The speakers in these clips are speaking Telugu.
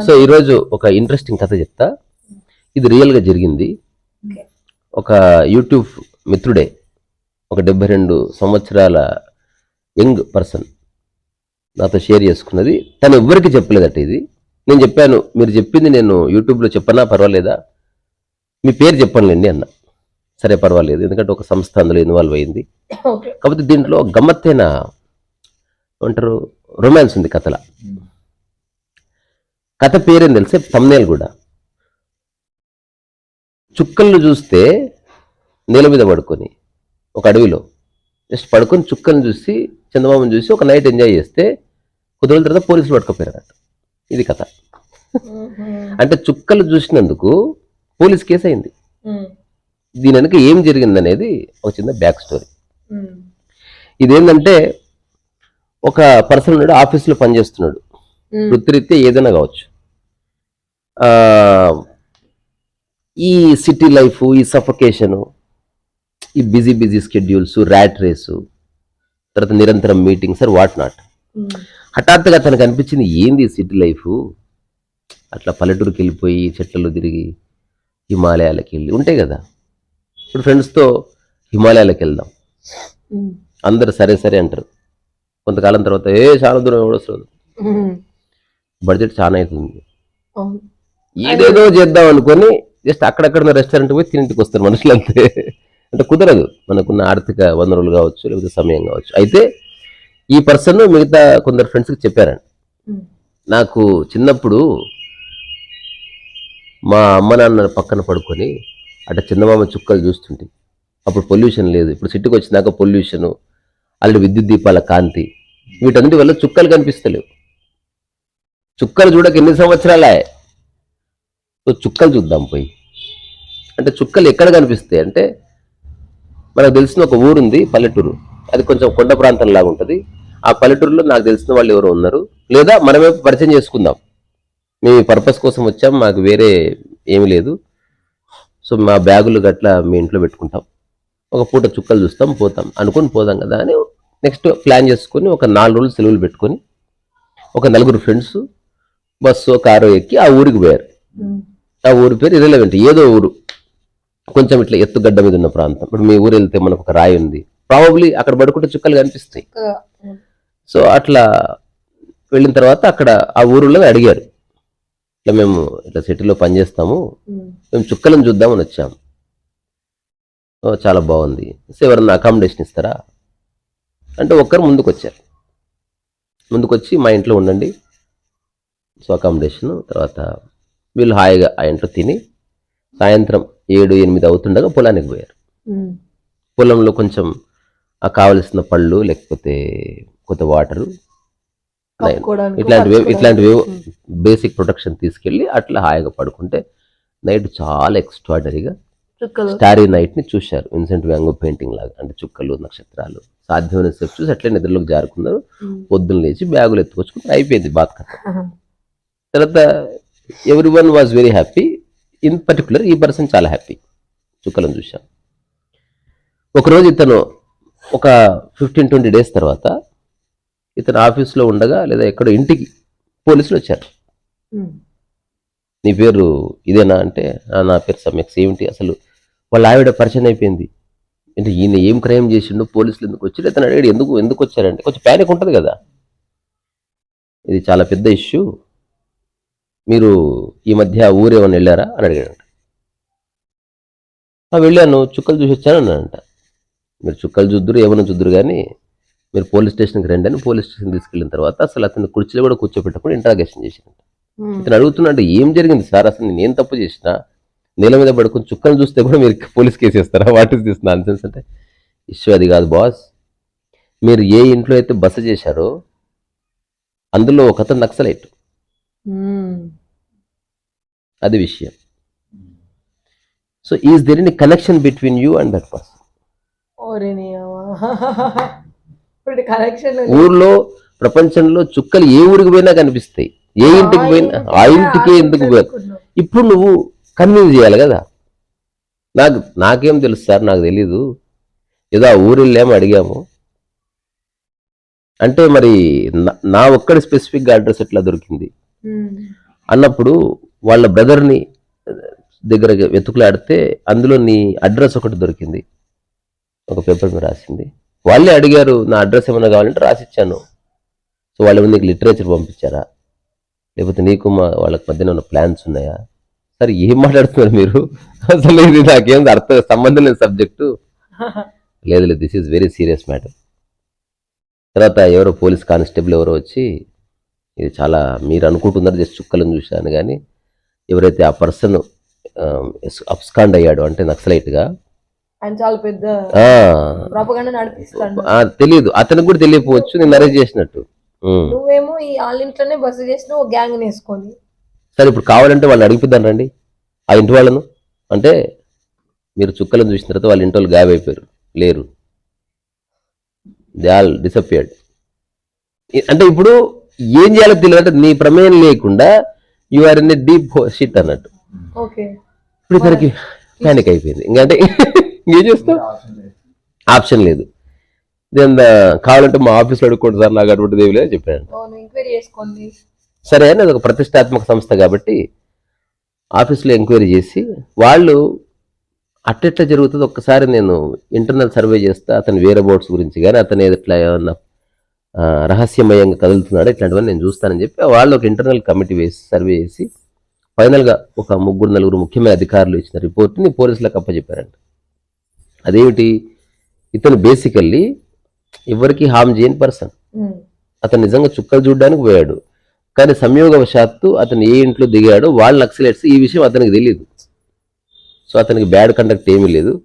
సో ఈరోజు ఒక ఇంట్రెస్టింగ్ కథ చెప్తా. ఇది రియల్గా జరిగింది. ఒక యూట్యూబ్ మిత్రుడే ఒక డెబ్బై రెండు సంవత్సరాల యంగ్ పర్సన్ నాతో షేర్ చేసుకున్నది. తను ఎవ్వరికి చెప్పలేదట ఇది. నేను చెప్పాను మీరు చెప్పింది నేను యూట్యూబ్లో చెప్పనా పర్వాలేదా? మీ పేరు చెప్పనులేండి అన్న. సరే పర్వాలేదు. ఎందుకంటే ఒక సంస్థ అందులో ఇన్వాల్వ్ అయింది. కాకపోతే దీంట్లో గమ్మత్తైన ఏమంటారు రొమాన్స్ ఉంది కథల. కథ పేరేం తెలిసే? తమ్నేల్ కూడా. చుక్కలను చూస్తే నేల మీద పడుకొని ఒక అడవిలో. జస్ట్ పడుకొని చుక్కలను చూసి చందమామని చూసి ఒక నైట్ ఎంజాయ్ చేస్తే కొద్ది రోజుల తర్వాత పోలీసులు పట్టుకోపోయారట. ఇది కథ. అంటే చుక్కలు చూసినందుకు పోలీస్ కేసు అయింది. దీని వెనక ఏం జరిగింది అనేది ఒక చిన్న బ్యాక్ స్టోరీ. ఇదేంటంటే ఒక పర్సన్ ఉన్నాడు ఆఫీస్లో పనిచేస్తున్నాడు. వృత్తిరీత్యా ఏదైనా కావచ్చు. ఈ సిటీ లైఫ్ ఈ సఫకేషను ఈ busy busy schedules rat race తర్వాత నిరంతరం మీటింగ్స్ ఆర్ వాట్ నాట్. హఠాత్తుగా తనకు అనిపించింది ఏంది సిటీ లైఫ్? అట్లా పల్లెటూరుకి వెళ్ళిపోయి చెట్లలో తిరిగి హిమాలయాలకు వెళ్ళి ఉంటాయి కదా. ఇప్పుడు ఫ్రెండ్స్తో హిమాలయాలకు వెళ్దాం. అందరు సరే సరే అంటారు. కొంతకాలం తర్వాత ఏ చాలా దూరం ఎవడొస్తుంది బడ్జెట్ చాలా అవుతుంది ఏదేదో చేద్దాం అనుకొని జస్ట్ అక్కడక్కడ రెస్టారెంట్ పోయి తినింటికి వస్తారు మనుషులు అంతే అంటే కుదరదు. మనకున్న ఆర్థిక వనరులు కావచ్చు లేకపోతే సమయం కావచ్చు. అయితే ఈ పర్సన్ మిగతా కొందరు ఫ్రెండ్స్కి చెప్పారండి నాకు చిన్నప్పుడు మా అమ్మ నాన్న పక్కన పడుకొని అట్లా చందమామ చుక్కలు చూస్తుంటే అప్పుడు పొల్యూషన్ లేదు. ఇప్పుడు సిటీకి వచ్చినాక పొల్యూషను అల్లు విద్యుత్ దీపాల కాంతి వీటన్నిటి వల్ల చుక్కలు కనిపిస్తలేవు. చుక్కలు చూడక ఎన్ని సంవత్సరాలే? సో చుక్కలు చూద్దాం పోయి. అంటే చుక్కలు ఎక్కడ కనిపిస్తాయి అంటే మనకు తెలిసిన ఒక ఊరుంది పల్లెటూరు. అది కొంచెం కొండ ప్రాంతం లాగా ఉంటుంది. ఆ పల్లెటూరులో నాకు తెలిసిన వాళ్ళు ఎవరు ఉన్నారు. లేదా మనమే పరిచయం చేసుకుందాం. మేము ఈ పర్పస్ కోసం వచ్చాం మాకు వేరే ఏమీ లేదు. సో మా బ్యాగులు గట్లా మీ ఇంట్లో పెట్టుకుంటాం. ఒక పూట చుక్కలు చూస్తాం పోతాం. అనుకుని పోదాం కదా అని నెక్స్ట్ ప్లాన్ చేసుకొని ఒక నాలుగు రోజులు సెలవులు పెట్టుకొని ఒక నలుగురు ఫ్రెండ్స్ బస్సు కారు ఎక్కి ఆ ఊరికి పోయారు. ఆ ఊరి పేరు ఇరలవెంట్ ఏదో ఊరు. కొంచెం ఇట్లా ఎత్తుగడ్డ మీద ఉన్న ప్రాంతం. ఇప్పుడు మీ ఊరు వెళ్తే మనకు ఒక రాయి ఉంది. ప్రాబబ్లీ అక్కడ పడుకుంటే చుక్కలు కనిపిస్తాయి. సో అట్లా వెళ్ళిన తర్వాత అక్కడ ఆ ఊరిలో అడిగారు. ఇట్లా మేము ఇట్లా సిటీలో పనిచేస్తాము మేము. చుక్కలను చూద్దామని వచ్చాము "ఓ, చాలా బాగుంది. సో ఎవరన్నా అకామిడేషన్ ఇస్తారా? అంటే ఒక్కరు ముందుకు వచ్చారు ముందుకు వచ్చి మా ఇంట్లో ఉండండి. సో అకామిడేషన్ తర్వాత వీళ్ళు హాయిగా ఆ ఇంట్లో తిని సాయంత్రం ఏడు ఎనిమిది అవుతుండగా పొలానికి పోయారు. పొలంలో కొంచెం ఆ కావలసిన పళ్ళు లేకపోతే కొత్త వాటరు ఇట్లాంటివి ఇట్లాంటివి బేసిక్ ప్రొటెక్షన్ తీసుకెళ్ళి అట్లా హాయిగా పడుకుంటే నైట్ చాలా ఎక్స్ట్రాడనరీగా స్టారీ నైట్ని చూశారు. విన్సెంట్ వ్యాంగో పెయింటింగ్ లాగా. అంటే చుక్కలు నక్షత్రాలు సాధ్యమైన సేపు చూసి అట్లే నిద్రలోకి జారుకున్నారు. పొద్దున్న లేచి బ్యాగులు ఎత్తుకొచ్చుకుంటే అయిపోయింది బాత్ కథ. తర్వాత everyone was very happy in particular ఈ పర్సన్ చాలా హ్యాపీ చుక్కలను చూశాం. ఒకరోజు ఇతను ఒక ఫిఫ్టీన్ ట్వంటీ డేస్ తర్వాత ఇతను ఆఫీస్లో ఉండగా లేదా ఎక్కడో ఇంటికి పోలీసులు వచ్చారు. నీ పేరు ఇదేనా అంటే "ఆ, నా పేరు సమ్యక్స్ ఏమిటి అసలు వాళ్ళ ఆవిడ పరిచయం అయిపోయింది. అంటే ఈయన ఏం క్రైమ్ చేసిండు పోలీసులు ఎందుకు వచ్చారు? ఇతను అడిగాడు ఎందుకు ఎందుకు వచ్చారంటే కొంచెం ప్యానిక్ ఉంటుంది కదా. ఇది చాలా పెద్ద ఇష్యూ మీరు ఈ మధ్య ఊరేమన్నా వెళ్ళారా అని అడిగాడంట. "ఆ, వెళ్ళాను. చుక్కలు చూసి వచ్చాను అన్నాడంట. మీరు చుక్కలు చూద్దురు ఏమైనా చూద్దురు కానీ మీరు పోలీస్ స్టేషన్కి రండి అని పోలీస్ స్టేషన్ తీసుకెళ్ళిన తర్వాత అసలు అతను కుర్చీలో కూడా కూర్చోబెట్టకుండా ఇంట్రాగేషన్ చేసినట్టు ఇతను అడుగుతున్నాడు ఏం జరిగింది సార్? అసలు నేను ఏం తప్పు చేసినా? నేల మీద పడుకుని చుక్కలు చూస్తే కూడా మీరు పోలీస్ కేసు వేస్తారా? What is this nonsense అంటే ఇష్యూ అది కాదు బాస్. మీరు ఏ ఇంట్లో అయితే బస చేశారో అందులో ఒక అతను నక్సలైట్. అది విషయం. So is there any connection between you and that person ఊర్లో ప్రపంచంలో చుక్కలు ఏ ఊరికి పోయినా కనిపిస్తాయి. ఏ ఇంటికి పోయినా ఆ ఇంటికి ఎందుకు పోయి ఇప్పుడు నువ్వు కన్విన్స్ చేయాలి కదా. నాకు నాకేం తెలుసు సార్ నాకు తెలీదు. ఏదో ఆ ఊరు వెళ్ళాము అడిగాము. అంటే మరి నా- ఒక్కడి స్పెసిఫిక్ అడ్రస్ ఎట్లా దొరికింది. అన్నప్పుడు వాళ్ళ బ్రదర్ని దగ్గర వెతుకులాడితే అందులో నీ అడ్రస్ ఒకటి దొరికింది. ఒక పేపర్ మీద రాసింది. వాళ్ళే అడిగారు నా అడ్రస్ ఏమైనా కావాలంటే రాసిచ్చాను. సో వాళ్ళు ముందు నీకు లిటరేచర్ పంపించారా? లేకపోతే నీకు మా వాళ్ళకి మధ్యన ఉన్న ప్లాన్స్ ఉన్నాయా? సరే ఏం మాట్లాడుతున్నారు మీరు? అసలు ఇది నాకేం అర్థం సంబంధం లేని సబ్జెక్టు. లేదు లేదు this is very serious matter తర్వాత ఎవరో పోలీస్ కానిస్టేబుల్ ఎవరో వచ్చి ఇది చాలా మీరు అనుకుంటున్నారు జస్ట్ చుక్కలను చూశాను కానీ ఎవరైతే ఆ పర్సన్ అబ్స్కాండ్ అయ్యాడు అంటే నక్సలైట్గా తెలియదు అతనికి కూడా తెలియకపోవచ్చు నేను అరెస్ట్ చేసినట్టు. నువ్వేమో ఈ వాళ్ళ ఇంట్లోనే బస్సు చేసిన ఒక గ్యాంగ్ వేసుకొని సరే ఇప్పుడు కావాలంటే వాళ్ళు అడిగిపిద్దాం రండి. ఆ ఇంటి వాళ్ళను. అంటే మీరు చుక్కలను చూసిన తర్వాత వాళ్ళ ఇంటి వాళ్ళు గాయబ్ అయిపోయారు. లేరు. దే ఆల్ డిసపియర్డ్ అంటే ఇప్పుడు ఏం చేయాలో తెలియదు. అంటే నీ ప్రమేయం లేకుండా you are in deep shit అన్నట్టు. ఓకే ఇప్పుడు ఇతనికి ప్యానిక్ అయిపోయింది. ఇంకంటే ఇంకేం చేస్తావు? ఆప్షన్ లేదు. దెన్ కావాలంటే మా ఆఫీస్లో అడుక్కోండి సార్ నాకు అటువంటి లేదు చెప్పాను చేసుకోండి. సరే అని అది ఒక ప్రతిష్టాత్మక సంస్థ కాబట్టి ఆఫీస్లో ఎంక్వైరీ చేసి వాళ్ళు అట్టెట్లా జరుగుతుంది? ఒక్కసారి నేను ఇంటర్నల్ సర్వే చేస్తా అతని వేరే బోర్డ్స్ గురించి కానీ అతను ఎట్లా ఏమన్నా రహస్యమయంగా కదులుతున్నాడు. ఇట్లాంటివన్నీ నేను చూస్తానని చెప్పి వాళ్ళు ఒక ఇంటర్నల్ కమిటీ వేసి సర్వే చేసి ఫైనల్గా ఒక ముగ్గురు నలుగురు ముఖ్యమైన అధికారులు ఇచ్చిన రిపోర్ట్ని పోలీసులకు అప్పచెప్పారంట. అదేమిటి? ఇతను బేసికల్లీ ఎవరికి హామ్ చేయని పర్సన్. అతను నిజంగా చుక్కలు చూడడానికి పోయాడు. కానీ సంయోగవశాత్తు అతను ఏ ఇంట్లో దిగాడో వాళ్ళ నక్సలైట్స్ ఈ విషయం అతనికి తెలియదు సో అతనికి బ్యాడ్ కండక్ట్ ఏమీ లేదు.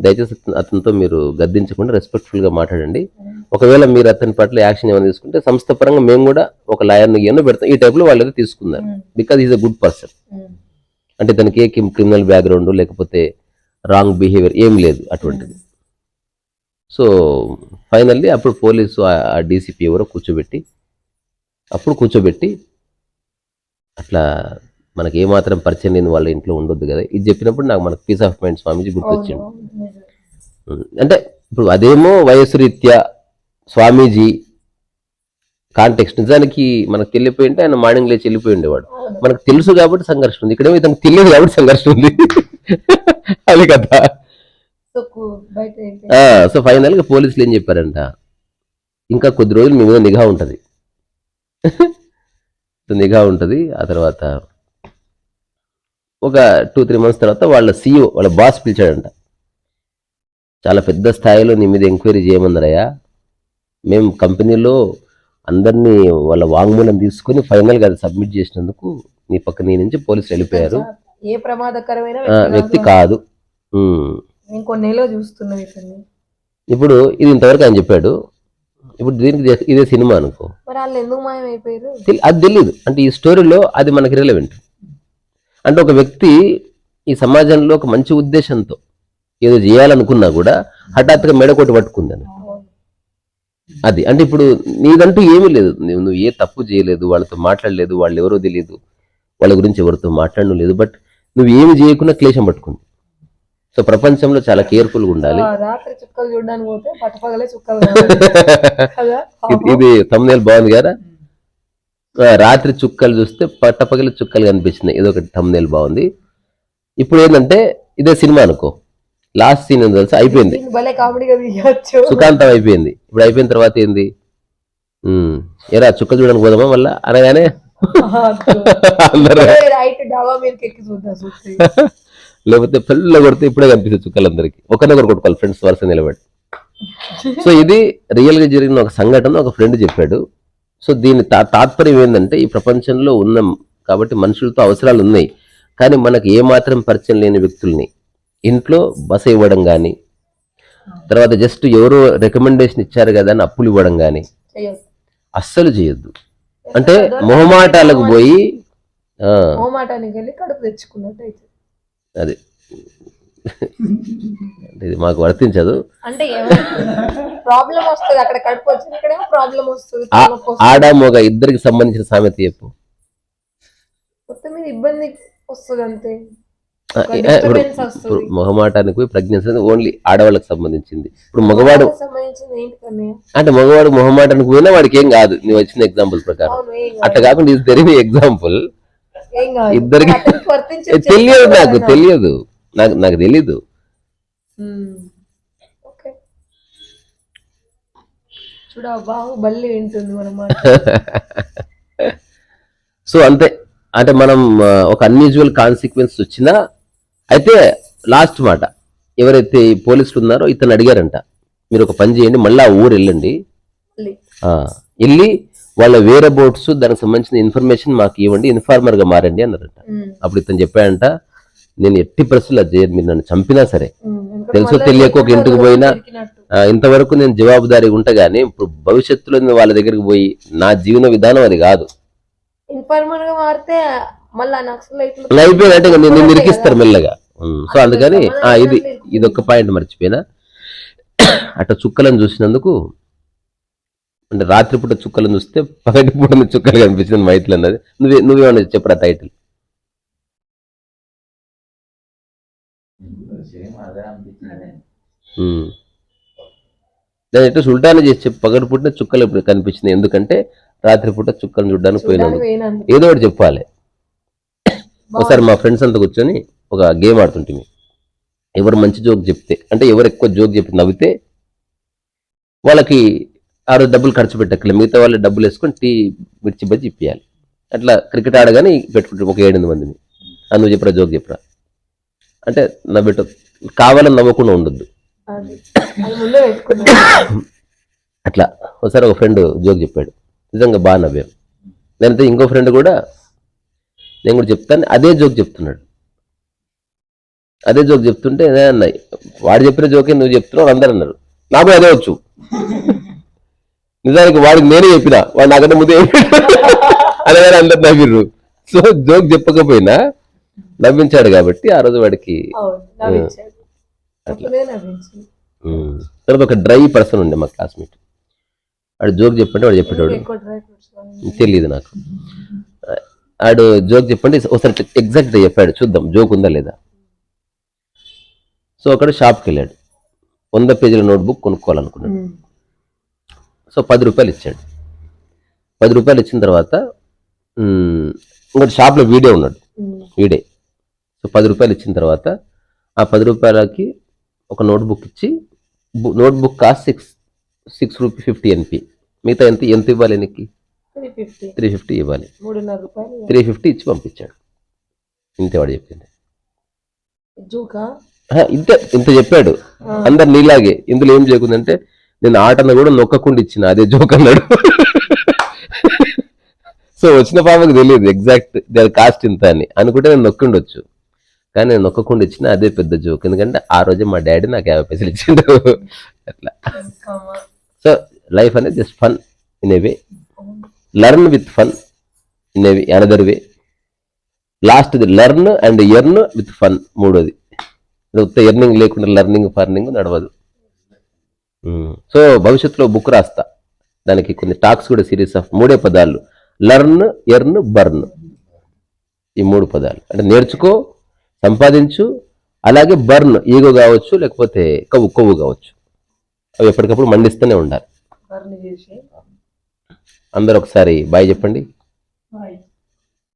దయచేసి అతను- అతనితో మీరు గద్దించకుండా రెస్పెక్ట్ఫుల్గా మాట్లాడండి. ఒకవేళ మీరు అతని పట్ల యాక్షన్ ఏమైనా తీసుకుంటే సంస్థ పరంగా మేము కూడా ఒక లాయర్ని ఏమో పెడతాం. ఈ టైప్లో వాళ్ళు అయితే తీసుకున్నారు. Because is a good person. అంటే తనకి ఏ క్రిమినల్ బ్యాక్గ్రౌండ్ లేకపోతే రాంగ్ బిహేవియర్ ఏం లేదు అటువంటిది. సో ఫైనల్లీ అప్పుడు పోలీసు ఆ- డీసీపీ ఎవరో కూర్చోబెట్టి అప్పుడు కూర్చోబెట్టి అట్లా మనకి ఏమాత్రం పరిచయం లేని వాళ్ళ ఇంట్లో ఉండొద్దు కదా. ఇది చెప్పినప్పుడు నాకు మనకు పీస్ ఆఫ్ మైండ్ స్వామీజీ గుర్తొచ్చింది. అంటే ఇప్పుడు అదేమో వయస్సు రీత్యా స్వామీజీ కాంటెక్స్ట్. నిజానికి మనకు తెలియపోయి ఉంటే ఆయన మార్నింగ్ లేచి వెళ్ళిపోయి ఉండేవాడు. మనకు తెలుసు కాబట్టి సంఘర్షణ ఉంది. ఇక్కడేమో ఇతనికి తెలియదు కాబట్టి సంఘర్షణ ఉంది. అది కదా సో ఫైనల్గా పోలీసులు ఏం చెప్పారంట? ఇంకా కొద్ది రోజులు మీ మీద నిఘా ఉంటది. నిఘా ఉంటది. ఆ తర్వాత ఒక టూ త్రీ మంత్స్ తర్వాత వాళ్ళ సీఈఓ వాళ్ళ బాస్ పిలిచాడంట. చాలా పెద్ద స్థాయిలో నీ మీద ఎంక్వైరీ చేయమన్నారయ్యా. మేము కంపెనీలో అందరినీ వాళ్ళ వాంగ్మూలం తీసుకుని ఫైనల్గా అది సబ్మిట్ చేసినందుకు నీ పక్క నీ నుంచి పోలీసులు వెళ్ళిపోయారు. ఏ ప్రమాదకరమైన వ్యక్తి కాదు. ఇతన్ని. ఇప్పుడు ఇది ఇంతవరకు ఆయన చెప్పాడు. ఇప్పుడు దీనికి ఇదే సినిమా అనుకో. అది తెలియదు అంటే ఈ స్టోరీలో అది మనకి రిలవెంట్ అంటే ఒక వ్యక్తి ఈ సమాజంలో ఒక మంచి ఉద్దేశంతో ఏదో చేయాలనుకున్నా కూడా హఠాత్తుగా మెడకొట్టి పట్టుకుందని అది. అంటే ఇప్పుడు నీదంటూ ఏమీ లేదు. నువ్వు ఏ తప్పు చేయలేదు వాళ్ళతో మాట్లాడలేదు వాళ్ళు ఎవరో తెలియదు. వాళ్ళ గురించి ఎవరితో మాట్లాడడం లేదు. బట్ నువ్వు ఏమి చేయకుండా క్లేశం పట్టుకుంది సో ప్రపంచంలో చాలా కేర్ఫుల్గా ఉండాలి. ఆ, రాత్రి చుక్కలు చూడడానికి పోతే పట్టపగలే చుక్కలు కనబడతాయి. కదా? ఇది- తమ్నేల్ బాగుంది కదా? రాత్రి చుక్కలు చూస్తే పట్టపగలి చుక్కలు కనిపించినాయి. ఇది ఒకటి తమ్నేల్ బాగుంది. ఇప్పుడు ఏంటంటే ఇదే సినిమా అనుకో. లాస్ట్ సీన్ ఏందో తెలుసా? అయిపోయింది. సుఖాంతం అయిపోయింది. ఇప్పుడు అయిపోయిన తర్వాత ఏంది? ఉమ్, ఏరా చుక్కలు చూడడానికి పోదామా మళ్ళా? అనగానే లేకపోతే పిల్ల కొడితే ఇప్పుడే కనిపిస్తుంది చుక్కలందరికీ. ఒకరినొకరు కొట్టుకోవాలి ఫ్రెండ్స్ వరుస నిలబడి. సో ఇది రియల్గా జరిగిన ఒక సంఘటన ఒక ఫ్రెండ్ చెప్పాడు. సో దీని తాత్పర్యం ఏంటంటే ఈ ప్రపంచంలో ఉన్నాం కాబట్టి మనుషులతో అవసరాలు ఉన్నాయి. కానీ మనకు ఏమాత్రం పరిచయం లేని వ్యక్తుల్ని ఇంట్లో బస ఇవ్వడం కానీ తర్వాత జస్ట్ ఎవరో రికమెండేషన్ ఇచ్చారు కదా అని అప్పులు ఇవ్వడం కానీ అస్సలు చేయొద్దు. అంటే మొహమాటాలకు పోయి అది. ఇది మాకు వర్తించదు. అంటే ప్రాబ్లం వస్తుంది. అక్కడ కడుపు వచ్చింది ఇక్కడేమో ప్రాబ్లం వస్తుంది. ఆడ మగ ఇద్దరికి సంబంధించిన సామెత చెప్పు. మొత్తం మీద ఇబ్బంది వస్తుంది అంతే. ఇప్పుడు. మొహమాటానికి పోయి ప్రెగ్నెన్సీ అనేది ఓన్లీ ఆడవాళ్ళకి సంబంధించింది. ఇప్పుడు మగవాడు అంటే మగవాడు మొహమాటానికి పోయినా వాడికి ఏం కాదు. నువ్వు వచ్చిన ఎగ్జాంపుల్ ప్రకారం. అట్లా కాకుండా ఇది తెలియని ఎగ్జాంపుల్ ఇద్దరికి తెలియదు నాకు. తెలియదు. నాకు నాకు తెలీదు. సో అంతే. అంటే మనం ఒక అన్యూజువల్ కాన్సిక్వెన్స్ వచ్చినా అయితే లాస్ట్ మాట. ఎవరైతే పోలీసులు ఉన్నారో ఇతను అడిగారంట. మీరు ఒక పని చేయండి మళ్ళీ ఆ ఊరు వెళ్ళండి. వెళ్ళి. వాళ్ళ వేరే బోట్స్ దానికి సంబంధించిన ఇన్ఫర్మేషన్ మాకు ఇవ్వండి ఇన్ఫార్మర్గా మారండి అన్నారంట. అప్పుడు ఇతను చెప్పాడంట నేను ఎట్టి పరిస్థితులు అది చేయను మీరు నన్ను చంపినా సరే. తెలుసో తెలియకో ఒక ఇంటికి పోయినా ఇంతవరకు నేను జవాబుదారీగా ఉంటా గానీ ఇప్పుడు భవిష్యత్తులో నేను వాళ్ళ దగ్గరికి పోయి నా జీవన విధానం అది కాదు. ఇన్ఫార్మర్గా మారితే మళ్ళా నక్సలైట్లు ఇంకా అయిపోయినట్టే నిరికిస్తారు కదా. మెల్లగా. సో అందుకని ఆ, ఇది ఇది ఒక పాయింట్ మర్చిపోయినా. అట్లా చుక్కలను చూసినందుకు అంటే రాత్రిపూట చుక్కలను చూస్తే పగటిపూట చుక్కలు కనిపించింది మైట్లు అన్నది. నువ్వే నువ్వేమన్నా చెప్పరా టైటిల్. దాని ఎట్లా సుల్టాన్ చేసి చెప్పు పగటిపూట చుక్కలు ఇప్పుడు కనిపించింది ఎందుకంటే రాత్రిపూట చుక్కలను చూడడానికి పోయినందుకు. ఏదో ఒకటి చెప్పాలి. ఒకసారి మా ఫ్రెండ్స్ అంతా కూర్చొని ఒక గేమ్ ఆడుతుంటిమి. ఎవరు మంచి జోక్ చెప్తే అంటే ఎవరు ఎక్కువ జోక్ చెప్పి నవ్వితే వాళ్ళకి ఆ రోజు డబ్బులు ఖర్చు పెట్టక్కలే మిగతా వాళ్ళు డబ్బులు వేసుకొని టీ మిర్చి బజ్జి ఇప్పియాలి. అట్లా క్రికెట్ ఆడగానే పెట్టుకుంటారు ఒక ఏడెనిమిది మందిని. ఆ నువ్వు చెప్పరా జోక్ చెప్పరా? అంటే నవ్వెట్టు కావాలని నవ్వకుండా ఉండొద్దు. అట్లా. ఒకసారి ఒక ఫ్రెండ్ జోక్ చెప్పాడు. నిజంగా బాగా నవ్వాను లేదంటే ఇంకో ఫ్రెండ్ కూడా నేను కూడా చెప్తాను అదే జోక్ చెప్తున్నాడు. అదే జోక్ చెప్తుంటే "ఏ అన్నయ్య వాడు చెప్పిన జోకే నువ్వు చెప్తున్నావు అందరు అన్నారు. నాకు అదే వచ్చు. నిజానికి వాడికి నేనే చెప్పిన వాడు నాకంటే ముందే అదే అందరు నవ్విర్రు. సో జోక్ చెప్పకపోయినా నవ్వించాడు కాబట్టి ఆ రోజు వాడికి తర్వాత ఒక డ్రై పర్సన్ ఉండే మా క్లాస్మేట్. వాడు జోక్ చెప్పంటే వాడు చెప్పేటోడు. తెలియదు నాకు. ఆడు జోక్ చెప్పండి ఒకసారి ఎగ్జాక్ట్ చెప్పాడు చూద్దాం జోక్ ఉందా లేదా. సో అక్కడ షాప్కి వెళ్ళాడు వంద పేజీల నోట్బుక్ కొనుక్కోవాలనుకున్నాడు. సో పది రూపాయలు ఇచ్చాడు. పది రూపాయలు ఇచ్చిన తర్వాత ఇంకోటి షాప్లో వీడే ఉన్నాడు. వీడే. సో పది రూపాయలు ఇచ్చిన తర్వాత ఆ పది రూపాయలకి ఒక నోట్బుక్ ఇచ్చి notebook cost six six rupee fifty NP. మిగతా ఎంత ఎంత ఇవ్వాలి ఎనికి త్రీ ఫిఫ్టీ. ఇవ్వాలి. త్రీ ఫిఫ్టీ ఇచ్చి పంపించాడు. ఇంతే వాడు చెప్పింది. ఇంతే ఇంత చెప్పాడు. అందరు నీలాగే. ఇందులో ఏం చేయకుందంటే నేను ఆటను కూడా నొక్కకుండా ఇచ్చిన అదే జోక్ అన్నాడు. సో వచ్చిన పాపకు తెలియదు ఎగ్జాక్ట్ దాని కాస్ట్ ఇంత అని. అనుకుంటే నేను నొక్కుండొచ్చు. కానీ నేను నొక్కకుండా ఇచ్చిన అదే పెద్ద జోక్. ఎందుకంటే ఆ రోజే మా డాడీ నాకు యాభై పైసలు ఇచ్చిండు. అట్లా. సో లైఫ్ అనేది just fun in a way learn with fun in a another way last learn and earn with fun మూడోది. ఉత్త ఎర్నింగ్ లేకుండా లర్నింగ్ ఫర్నింగ్ నడవదు. సో భవిష్యత్తులో బుక్ రాస్తా. దానికి కొన్ని టాక్స్ కూడా సిరీస్ ఆఫ్ మూడే పదాలు. లర్న్ ఎర్న్ బర్న్ ఈ మూడు పదాలు. అంటే నేర్చుకో సంపాదించు అలాగే బర్న్ ఈగో కావచ్చు లేకపోతే కొవ్వు కొవ్వు కావచ్చు. అవి ఎప్పటికప్పుడు మండిస్తూనే ఉండాలి. బర్న్ చేసి. అందరు ఒకసారి బాయ్ చెప్పండి. బాయ్